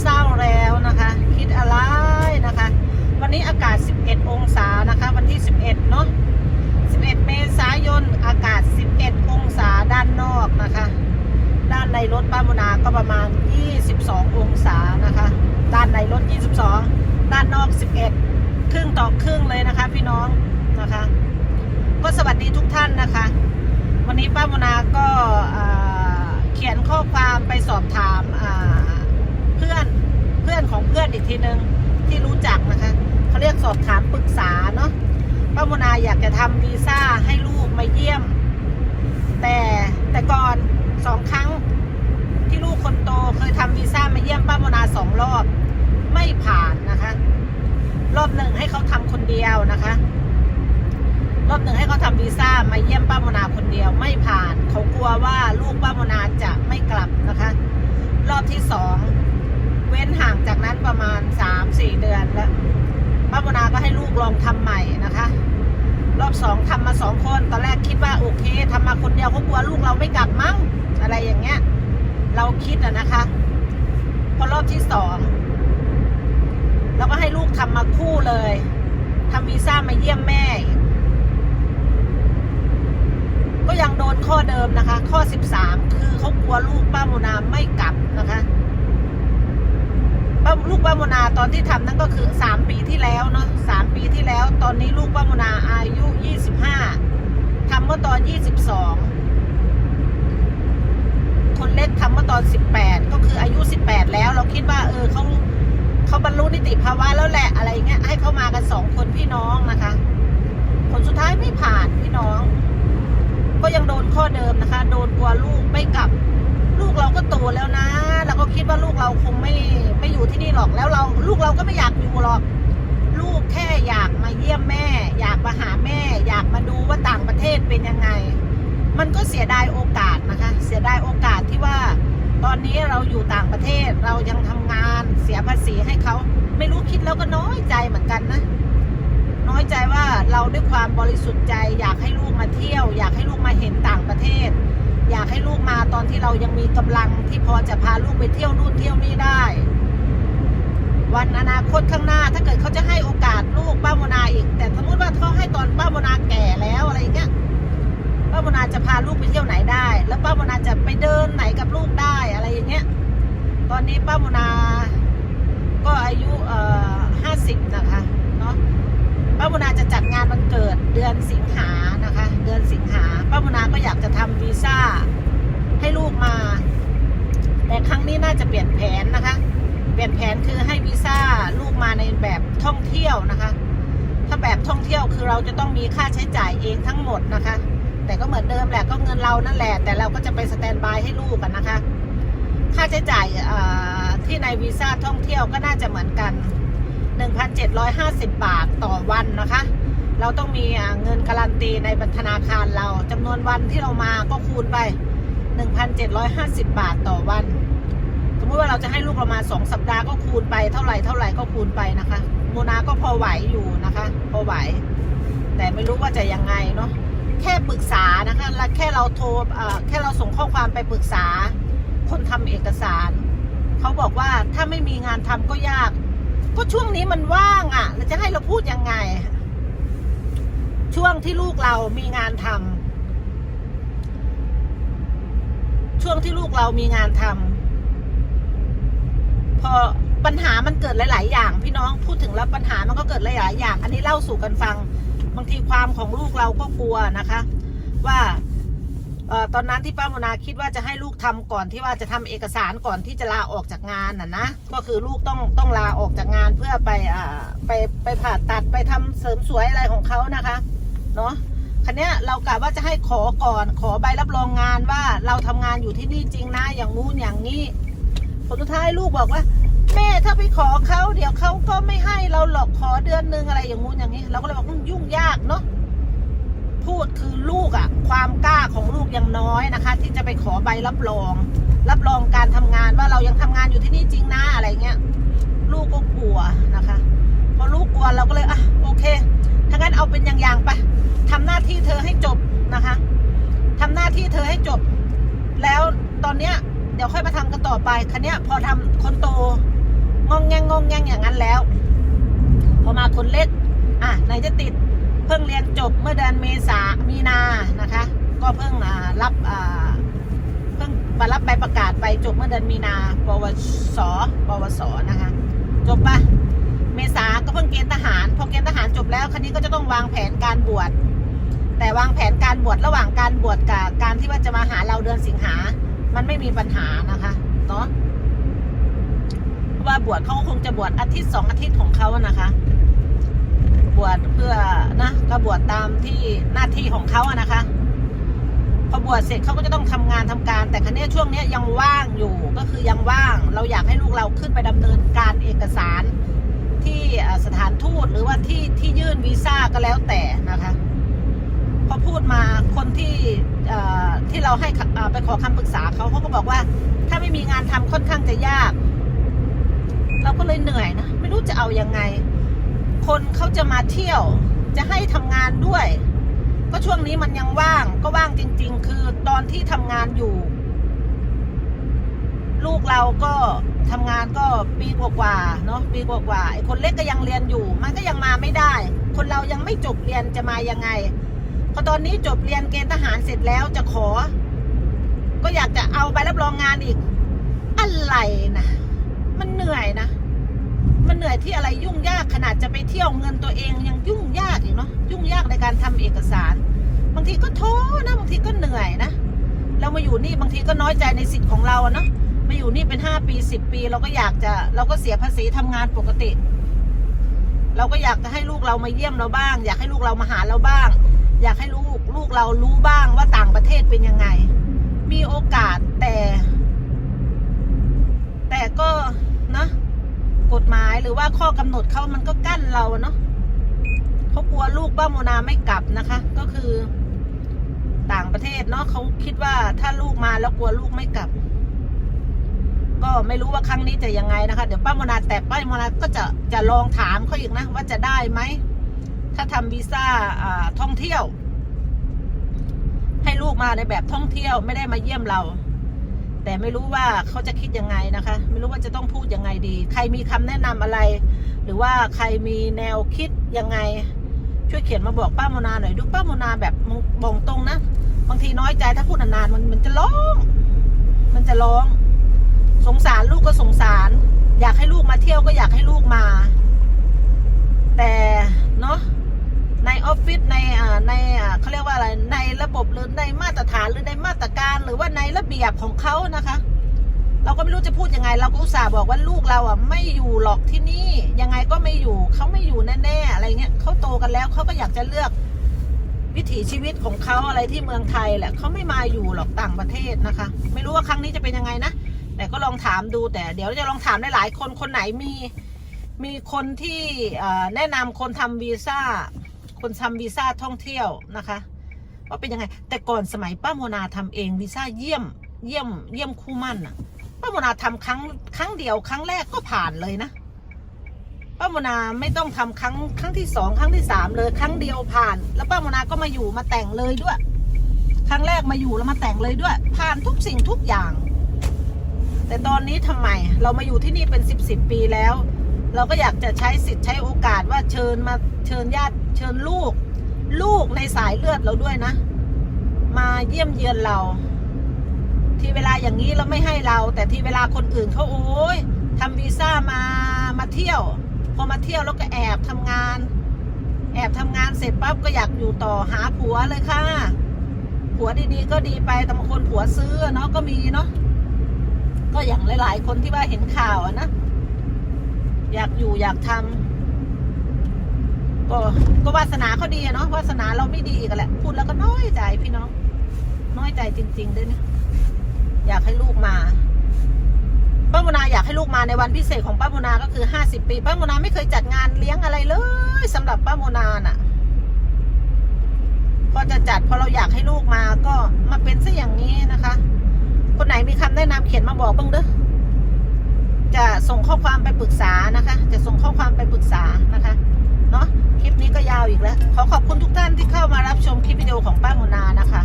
เศร้าแล้วนะคะ คิดอะไรนะคะ วันนี้อากาศ 11 องศานะคะ วันที่ 11 เนาะ11 เมษายนอากาศ 11 องศาด้านนอกนะคะ ด้านในรถป้ามุนาก็ประมาณ 22 องศานะคะ ด้านในรถ 22 ด้านนอก 11 ครึ่งต่อครึ่งเลยนะคะ พี่น้องนะคะ ก็สวัสดีทุกท่านนะคะ วันนี้ป้ามุนาก็เขียนข้อความไปสอบถามอ่า ของเพื่อนอีกทีนึงที่รู้จักนะคะเขาเรียกสอบถามปรึกษาเนาะป้าโมนาอยากจะทำวีซ่าให้ลูกมาเยี่ยม แต่แต่ก่อนสองครั้งที่ลูกคนโตเคยทำวีซ่ามาเยี่ยมป้าโมนาสองรอบ ไม่ผ่านนะคะ รอบหนึ่งให้เขาทำคนเดียวนะคะ รอบหนึ่งให้เขาทำวีซ่ามาเยี่ยมป้าโมนาคนเดียวไม่ผ่าน เขากลัวว่าลูกป้าโมนาจะไม่กลับนะคะ รอบที่สอง เว้นห่างจากนั้นประมาณสามสี่เดือนแล้วป้าโมนาก็ให้ลูกลองทำใหม่นะคะ รอบสองทำมาสองคนตอนแรกคิดว่าโอเคทำมาคนเดียวเขากลัวลูกเราไม่กลับมั้งอะไรอย่างเงี้ย เราคิดอะนะคะ พอรอบที่สองเราก็ให้ลูกทำมาคู่เลยทำวีซ่ามาเยี่ยมแม่ ก็ยังโดนข้อเดิมนะคะ ข้อสิบสามคือเขากลัวลูกป้าโมนาไม่กลับนะคะป้าลูกป้าโมนาต อนที่ทำนั่นก็คือสามปีที่แล้วเนาะสามปีที่แล้ว ตอนนี้ลูกป้าโมนาอายุยี่สิบห้าทำเมื่อตอนยี่สิบสองคนเล็กทำเมื่อตอนสิบแปดก็คืออายุสิบแปดแล้ว เราคิดว่าเออเขาเขาบรรลุนิติภาวะแล้วแหละอะไรเงี้ยให้เขามากันสองคนพี่น้องนะคะผลสุดท้ายไม่ผ่านพี่น้อง ก็ยังโดนข้อเดิมนะคะ โดนกลัวลูกไม่กลับ ลูกเราก็โตแล้วนะเราก็คิดว่าลูกเราคงไม่ไม่อยู่ที่นี่หรอกแล้วเราลูกเราก็ไม่อยากอยู่หรอก ลูกแค่อยากมาเยี่ยมแม่ อยากมาหาแม่ อยากมาดูว่าต่างประเทศเป็นยังไง มันก็เสียดายโอกาสนะคะ เสียดายโอกาสที่ว่า ตอนนี้เราอยู่ต่างประเทศเรายังทำงานเสียภาษีให้เขาไม่รู้คิดแล้วก็น้อยใจเหมือนกันนะน้อยใจว่าเราด้วยความบริสุทธิ์ใจ อยากให้ลูกมาเที่ยว อยากให้ลูกมาเห็นต่างประเทศ อยากให้ลูกมาตอนที่เรายังมีกำลังที่พอจะพาลูกไปเที่ยวนู่นเที่ยวนี่ได้ วันอนาคตข้างหน้า ถ้าเกิดเขาจะให้โอกาสลูกป้าโมนาอีก แต่สมมติว่าเขาให้ตอนป้าโมนาแก่แล้วอะไรอย่างเงี้ยป้าโมนาจะพาลูกไปเที่ยวไหนได้ แล้วป้าโมนาจะไปเดินไหนกับลูกได้อะไรอย่างเงี้ย ตอนนี้ป้าโมนาก็อายุเอ่อห้าสิบนะคะเนาะป้ามนาจะจัดงานวันเกิดเดือนสิงหานะคะ ดือนสิงหาป้ามุนาก็อยากจะทำวีซ่าให้ลูกมา แต่ครั้งนี้น่าจะเปลี่ยนแผนนะคะ เปลี่ยนแผนคือให้วีซ่าลูกมาในแบบท่องเที่ยวนะคะ ถ้าแบบท่องเที่ยวคือเราจะต้องมีค่าใช้จ่ายเองทั้งหมดนะคะ แต่ก็เหมือนเดิมแหละก็เงินเรานั่นแหละ แต่เราก็จะไปสแตนบายให้ลูกกันนะคะ ค่าใช้จ่ายที่ในวีซ่าท่องเที่ยวก็น่าจะเหมือนกัน 1,750 บาทต่อวันนะคะ เราต้องมีเงินการันตีในบัธนาคารเราจำนวนวันที่เรามาก็คูณไป 1,750 บาทต่อวัน สมมติว่าเราจะให้ลูกเรามา2สัปดาห์ก็คูณไปเท่าไหร่เท่าไหร่ก็คูณไปนะคะโมนาก็พอไหวอยู่นะคะ พอไหว แต่ไม่รู้ว่าจะยังไงเนาะแค่ปรึกษานะคะและแค่เราโทรแค่เราส่งข้อความไปปรึกษา คนทำเอกสาร เขาบอกว่าถ้าไม่มีงานทำก็ยาก ก็ช่วงนี้มันว่างอะ่ะ เราจะให้เราพูดยังไง ช่วงที่ลูกเรามีงานทำช่วงที่ลูกเรามีงานทำพอปัญหามันเกิดหลาย ๆ อย่าง พี่น้องพูดถึงแล้วปัญหามันก็เกิดหลาย ๆ อย่าง อันนี้เล่าสู่กันฟัง บางทีความของลูกเราก็กลัวนะคะ ว่าออตอนนั้นที่ป้าโมนาคิดว่าจะให้ลูกทำก่อนที่ว่าจะทำเอกสารก่อนที่จะลาออกจากงานน่ะนะก็คือลูกต้องต้องลาออกจากงานเพื่อไปอ่าไปไปผ่าตัดไปทำเสริมสวยอะไรของเขานะคะ เนาะคันนี้เรากะว่าจะให้ขอก่อนขอใบรับรองงานว่าเราทำงานอยู่ที่นี่จริงนะอย่างงู้นอย่างนี้ผลสุดท้ายลูกบอกว่า แม่ถ้าไปขอเขาเดี๋ยวเขาก็ไม่ให้เราหรอกขอเดือนหนึงอะไรอย่างงู้นอย่างนี้ เราก็เลยบอกยุ่งยากเนาะพูดคือลูกอะความกล้าของลูกยังน้อยนะคะ ที่จะไปขอใบรับรอง รับรองการทำงานว่าเรายัง ไปคันนี้พอทำคนโตงองแงงงองแงงอย่างนั้นแล้ว พอมาคนเล็กอะไหนจะติดเพิ่งเรียนจบเมื่อเดือนเมษามีนานะคะ ก็เพิ่งรับเพิ่งมารับใบประกาศไปจบเมื่อเดือนมีนาปวสปวสนะคะ จบปะเมษาก็เพิ่งเกณฑ์ทหารพอเกณฑ์ทหารจบแล้วคันนี้ก็จะต้องวางแผนการบวชแต่วางแผนการบวชระหว่างการบวชกับการที่ว่าจะมาหาเราเดือนสิงหา มันไม่มีปัญหานะคะ เนาะเพราะว่าบวชเขาคงจะบวชอาทิตย์สองอาทิตย์ของเขาอะนะคะ บวชเพื่อนะก็บวชตามที่หน้าที่ของเขาอะนะคะพอบวชเสร็จเขาก็จะต้องทำงานทำการ แต่คันนี้ช่วงนี้ยังว่างอยู่ก็คือยังว่าง เราอยากให้ลูกเราขึ้นไปดำเนินการเอกสารที่สถานทูตหรือว่าที่ที่ยื่นวีซ่าก็แล้วแต่นะคะ พอพูดมาคนที่ที่เราให้ไปขอคำปรึกษาเขาเขาก็บอกว่า ถ้าไม่มีงานทำค่อนข้างจะยาก เราก็เลยเหนื่อยนะ ไม่รู้จะเอายังไง คนเขาจะมาเที่ยว จะให้ทำงานด้วย ก็ช่วงนี้มันยังว่าง ก็ว่างจริง ๆ คือตอนที่ทำงานอยู่ ลูกเราก็ทำงานก็ปีกว่าๆเนาะปีกว่าๆไอ้คนเล็กก็ยังเรียนอยู่ มันก็ยังมาไม่ได้ คนเรายังไม่จบเรียนจะมายังไง พอตอนนี้จบเรียนเกณฑ์ทหารเสร็จแล้วจะขอ ก็อยากจะเอาใบรับรองงานอีก อะไรนะมันเหนื่อยนะ มันเหนื่อยที่อะไรยุ่งยากขนาดจะไปเที่ยวเงินตัวเองยังยุ่งยากอีกเนาะยุ่งยากในการทำเอกสาร บางทีก็ท้อนะบางทีก็เหนื่อยนะเรามาอยู่นี่บางทีก็น้อยใจในสิทธิ์ของเราเนาะมาอยู่นี่เป็นห้าปีสิบปี เราก็อยากจะ เราก็เสียภาษีทำงานปกติ เราก็อยากจะให้ลูกเรามาเยี่ยมเราบ้าง อยากให้ลูกเรามาหาเราบ้าง อยากให้ลูกลูกเรารู้บ้างว่าต่างประเทศเป็นยังไง มีโอกาสแต่ แต่ก็นะกฎหมายหรือว่าข้อกำหนดเขามันก็กั้นเราเนาะเขากลัวลูกป้าโมนาไม่กลับนะคะ ก็คือต่างประเทศเนาะเขาคิดว่าถ้าลูกมาแล้วกลัวลูกไม่กลับ ก็ไม่รู้ว่าครั้งนี้จะยังไงนะคะ เดี๋ยวป้าโมนาแต่ป้าโมนาก็จะจะลองถามเขาอีกนะว่าจะได้ไหม ถ้าทำวีซ่าท่องเที่ยว ให้ลูกมาในแบบท่องเที่ยวไม่ได้มาเยี่ยมเรา แต่ไม่รู้ว่าเขาจะคิดยังไงนะคะ ไม่รู้ว่าจะต้องพูดยังไงดี ใครมีคำแนะนำอะไร หรือว่าใครมีแนวคิดยังไง ช่วยเขียนมาบอกป้าโมนาหน่อยดูป้าโมนาแบบบอกตรงนะบางทีน้อยใจถ้าพูดนานๆมันมันจะร้อง มันจะร้อง สงสารลูกก็สงสาร อยากให้ลูกมาเที่ยวก็อยากให้ลูกมา แต่เนาะ ในออฟฟิศในอ่าในอ่าเขาเรียกว่าอะไรในระบบหรือในมาตรฐานหรือในมาตรการ หรือว่าในระเบียบของเขานะคะ เราก็ไม่รู้จะพูดยังไง เราก็อุตส่าห์บอกว่าลูกเราอะไม่อยู่หรอกที่นี่ยังไงก็ไม่อยู่เขาไม่อยู่แน่ๆอะไรเงี้ยเขาโตกันแล้วเขาก็อยากจะเลือกวิถีชีวิตของเขาอะไรที่เมืองไทยแหละเขาไม่มาอยู่หรอกต่างประเทศนะคะ ไม่รู้ว่าครั้งนี้จะเป็นยังไงนะแต่ก็ลองถามดูแต่เดี๋ยวจะลองถามหลายๆคนคนไหนมีมีคนที่แนะนำคนทำวีซ่า คนทำวีซ่าท่องเที่ยวนะคะ ว่าเป็นยังไง แต่ก่อนสมัยป้าโมนาทำเองวีซ่าเยี่ยมเยี่ยมเยี่ยมคู่มั่นอะป้าโมนาทำครั้งครั้งเดียวครั้งแรกก็ผ่านเลยนะป้าโมนาไม่ต้องทำครั้งครั้งที่สองครั้งที่สามเลยครั้งเดียวผ่าน แล้วป้าโมนาก็มาอยู่มาแต่งเลยด้วย ครั้งแรกมาอยู่แล้วมาแต่งเลยด้วย ผ่านทุกสิ่งทุกอย่าง แต่ตอนนี้ทำไมเรามาอยู่ที่นี่เป็นสิบสิบปีแล้ว เราก็อยากจะใช้สิทธิ์ใช้โอกาสว่าเชิญมาเชิญญาติเชิญลูก ลูกในสายเลือดเราด้วยนะ มาเยี่ยมเยือนเรา ที่เวลาอย่างนี้เราไม่ให้เรา แต่ที่เวลาคนอื่นเขาโอ้ยทำวีซ่ามามาเที่ยว พอมาเที่ยวแล้วก็แอบทำงาน แอบทำงานเสร็จปั๊บก็อยากอยู่ต่อหาผัวเลยค่ะ ผัวดีๆก็ดีไปแต่บางคนผัวซื้อเนาะก็มีเนาะก็อย่างหลาย ๆ คนที่ว่าเห็นข่าวนะ อยากอยู่อยากทำก็ก็วาสนาเขาดีอะเนาะวาสนาเราไม่ดีอีกันแหละ พูดแล้วก็น้อยใจพี่น้อง น้อยใจจริง ๆ ด้วยเนี่ยอยากให้ลูกมาป้าโมนาอยากให้ลูกมาในวันพิเศษของป้าโมนาก็คือห้าสิบปีป้าโมนาไม่เคยจัดงานเลี้ยงอะไรเลยสำหรับป้าโมนาน่ะพอจะจัดพอเราอยากให้ลูกมาก็มาเป็นซะอย่างนี้นะคะ คนไหนมีคำแนะนำเขียนมาบอกบ้างเด้อ จะส่งข้อความไปปรึกษานะคะ จะส่งข้อความไปปรึกษานะคะเนาะคลิปนี้ก็ยาวอีกแล้ว ขอขอบคุณทุกท่านที่เข้ามารับชมคลิปวิดีโอของป้าโมนานะคะ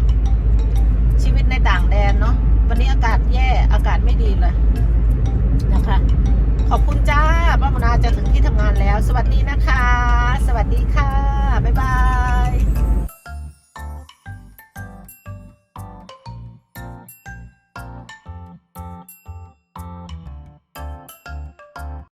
ชีวิตในต่างแดนเนาะวันนี้อากาศแย่อากาศไม่ดีเลยนะคะ ขอบคุณจ้าป้าหมนาจะถึงที่ทำงานแล้ว สวัสดีนะคะ สวัสดีค่ะ